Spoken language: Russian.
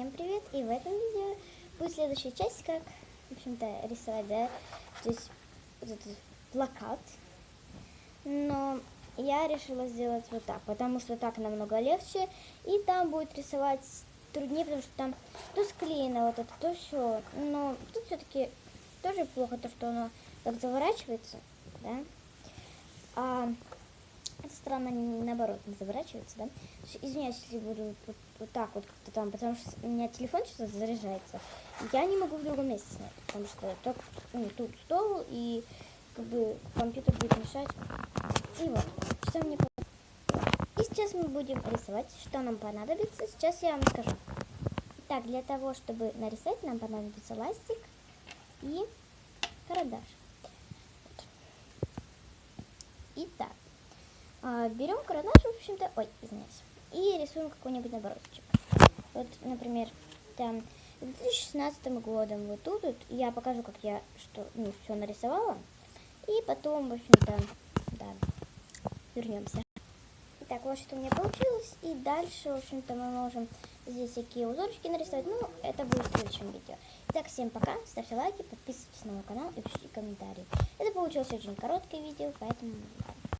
Всем привет! И в этом видео будет следующая часть, как, в общем-то, рисовать, да, то есть вот этот плакат. Но я решила сделать вот так, потому что так намного легче, и там будет рисовать труднее, потому что там то склеено вот это, то все. Но тут все-таки тоже плохо то, что оно так заворачивается, да. А странно, наоборот, не заворачивается, да? Извиняюсь, если буду вот, вот так вот как-то там, потому что у меня телефон что-то заряжается. Я не могу в другом месте снять, потому что только ну, тут стол, и как бы компьютер будет мешать. И вот, что мне. И сейчас мы будем рисовать, что нам понадобится. Сейчас я вам скажу. Так, для того, чтобы нарисовать, нам понадобится ластик и карандаш. Вот. Итак, а, берем карандаш, в общем-то, ой, извиняюсь, и рисуем какой-нибудь наборотчик. Вот, например, там, 2016 годом, вот тут, вот, я покажу, как я что, ну, все нарисовала, и потом, в общем-то, да, вернемся. Итак, вот что у меня получилось, и дальше, в общем-то, мы можем здесь всякие узорчики нарисовать, ну, это будет в следующем видео. Итак, всем пока, ставьте лайки, подписывайтесь на мой канал и пишите комментарии. Это получилось очень короткое видео, поэтому.